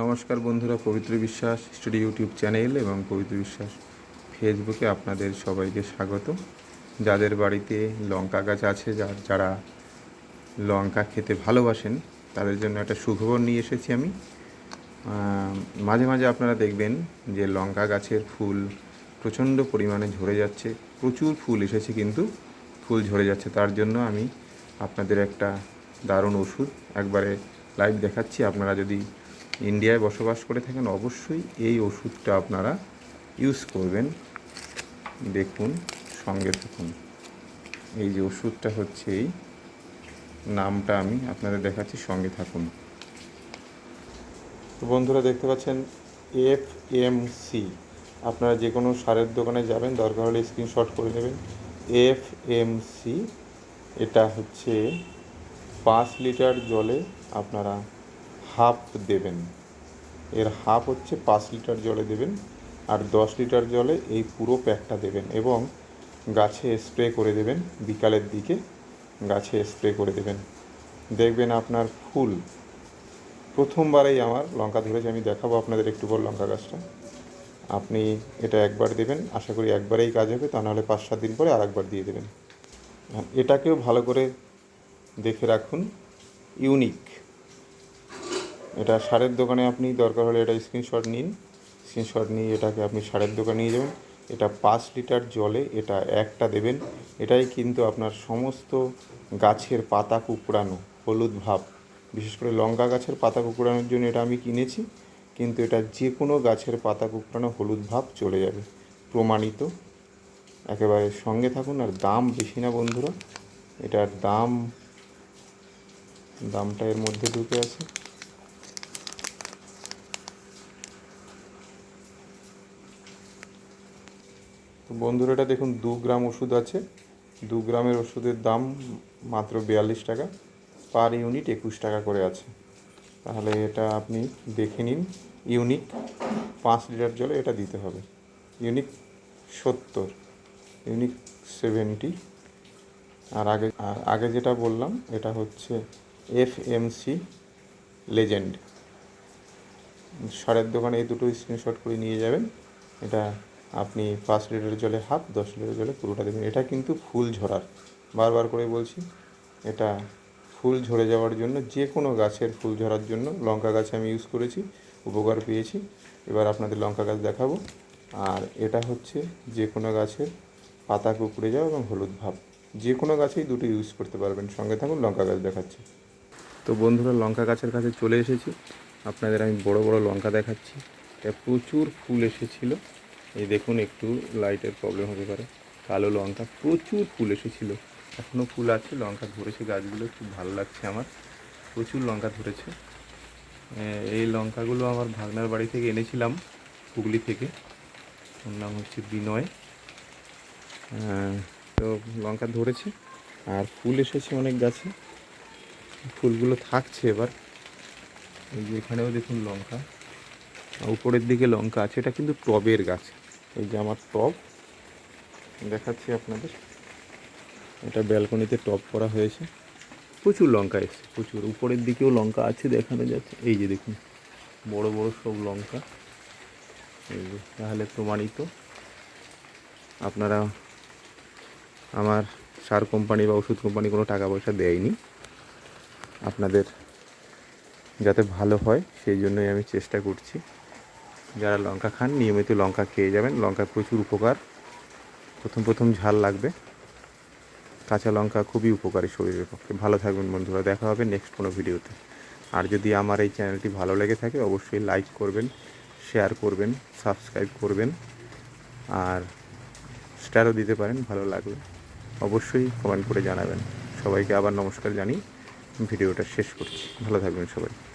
নমস্কার বন্ধুরা, পবিত্র বিশ্বাস স্টুডিও ইউটিউব চ্যানেল এবং পবিত্র বিশ্বাস ফেসবুকে আপনাদের সবাইকে স্বাগত যাদের বাড়িতে লঙ্কা গাছ আছে, যার, যারা লঙ্কা খেতে ভালোবাসেন, তাদের জন্য একটা সুখবর নিয়ে এসেছি আমি। মাঝে মাঝে আপনারা দেখবেন যে লঙ্কা গাছের ফুল প্রচণ্ড পরিমাণে ঝরে যাচ্ছে, প্রচুর ফুল এসেছে কিন্তু ফুল ঝরে যাচ্ছে। তার জন্য আমি আপনাদের একটা দারুণ ওষুধ একবারে লাইভ দেখাচ্ছি। আপনারা যদি ইন্ডিয়ায় বসবাস করে থাকেন, অবশ্যই এই ওষুধটা আপনারা ইউজ করবেন। দেখুন, সঙ্গে থাকুন। এই যে ওষুধটা হচ্ছে এই, নামটা আমি আপনাদের দেখাচ্ছি, সঙ্গে থাকুন। তো বন্ধুরা, দেখতে পাচ্ছেন এফ এম সি আপনারা যে কোনো সারের দোকানে যাবেন, দরকার হলে স্ক্রিনশট করে নেবেন। এফ এম সি এটা হচ্ছে পাঁচ লিটার জলে আপনারা হাফ দেবেন। এর হাফ হচ্ছে পাঁচ লিটার জলে দেবেন আর দশ লিটার জলে এই পুরো প্যাকটা দেবেন এবং গাছে স্প্রে করে দেবেন, বিকালের দিকে গাছে স্প্রে করে দেবেন। দেখবেন আপনার ফুল। প্রথমবারেই আমার লঙ্কা ধরেছে, আমি দেখাবো আপনাদের একটু পর লঙ্কা গাছটা। আপনি এটা একবার দেবেন, আশা করি একবারেই কাজ হবে, তা নাহলে পাঁচ সাত দিন পরে আর একবার দিয়ে দেবেন। এটাকেও ভালো করে দেখে রাখুন। ইউনিক। এটা সারের দোকানে আপনি দরকার হলে এটা স্ক্রিনশট নিন। স্ক্রিনশট নিয়ে এটাকে আপনি সারের দোকানে নিয়ে যাবেন। এটা পাঁচ লিটার জলে এটা একটা দেবেন। এটাই কিন্তু আপনার সমস্ত গাছের পাতা কুকড়ানো, হলুদ ভাব। বিশেষ করে লঙ্কা গাছের পাতা কুকড়ানোর জন্য এটা আমি কিনেছি। কিন্তু এটা যে কোনো গাছের পাতা কুকড়ানো হলুদ ভাব চলে যাবে। প্রমাণিত। একেবারে সঙ্গে থাকুন। আর দাম বেশি না বন্ধুরা। এটার দাম, দামটা এর মধ্যে ঢুকে আছে। বন্ধুরা, এটা দেখুন, দু গ্রাম ওষুধ আছে। দু গ্রামের ওষুধের দাম মাত্র বিয়াল্লিশ টাকা, পার ইউনিট একুশ টাকা করে আছে। তাহলে এটা আপনি দেখে নিন, ইউনিক, পাঁচ লিটার জলে এটা দিতে হবে। ইউনিক সত্তর, ইউনিক সেভেন্টি। আর আগে আর আগে যেটা বললাম, এটা হচ্ছে এফ এম সি লেজেন্ড। সারের দোকানে এই দুটো স্ক্রিনশট করে নিয়ে যাবেন, এটা আপনি পাঁচ লিটার জলে হাফ, দশ লিটার জলে পুরোটা দেবেন এটা কিন্তু ফুল ঝরার। বারবার করে বলছি, এটা ফুল ঝরে যাওয়ার জন্য যে কোনো গাছের ফুল ঝরার জন্য লঙ্কা গাছে আমি ইউজ করেছি, উপকার পেয়েছি। এবার আপনাদের লঙ্কা গাছ দেখাবো। আর এটা হচ্ছে যে কোনো গাছের পাতা কুকড়ে যাওয়া এবং হলুদ ভাব। যে কোনো গাছেই দুটো ইউজ করতে পারবেন। সঙ্গে থাকুন, লঙ্কা গাছ দেখাচ্ছি। তো বন্ধুরা, লঙ্কা গাছের কাছে চলে এসেছি। আপনাদের আমি বড় বড় লঙ্কা দেখাচ্ছি। এটা প্রচুর ফুল এসেছিল। এই দেখুন, একটু লাইটের প্রবলেম হতে পারে। কালো লঙ্কা প্রচুর ফুল এসেছিল। এখনও ফুল আছে, লঙ্কা ধরেছে গাছগুলো, খুব ভালো লাগছে আমার। প্রচুর লঙ্কা ধরেছে। এই লঙ্কাগুলো আমার ভাগনার বাড়ি থেকে এনেছিলাম, হুগলি থেকে। ওর নাম হচ্ছে বিনয়। তো লঙ্কা ধরেছে, আর ফুল এসেছে অনেক গাছে। ফুলগুলো থাকছে এবার। এই যে এখানেও দেখুন লঙ্কা। উপরের দিকে লঙ্কা আছে, এটা কিন্তু টবের গাছ। এই যে আমার টব দেখাচ্ছি আপনাদের। এটা ব্যালকনিতে টপ করা হয়েছে। প্রচুর লঙ্কা এসছে, প্রচুর। উপরের দিকেও লঙ্কা আছে দেখানো যাচ্ছে। এই যে দেখুন, বড় বড় সব লঙ্কা। এই যে, তাহলে প্রমাণিত। আপনারা আমার সার কোম্পানি বা ওষুধ কোম্পানি কোনো টাকা পয়সা দেয়নি। আপনাদের যাতে ভালো হয়, সেই জন্যই আমি চেষ্টা করছি। যারা লঙ্কা খান, নিয়মিত লঙ্কা খেয়ে যাবেন। লঙ্কা প্রচুর উপকার। প্রথম প্রথম ঝাল লাগবে। কাঁচা লঙ্কা খুবই উপকারী শরীরের পক্ষে। ভালো থাকবেন বন্ধুরা। দেখা হবে নেক্সট কোনো ভিডিওতে। আর যদি আমার এই চ্যানেলটি ভালো লেগে থাকে, অবশ্যই লাইক করবেন শেয়ার করবেন সাবস্ক্রাইব করবেন। আর স্টারও দিতে পারেন, ভালো লাগলে। অবশ্যই কমেন্ট করে জানাবেন। সবাইকে আবার নমস্কার জানি ভিডিওটা শেষ করছি। ভালো থাকবেন সবাই।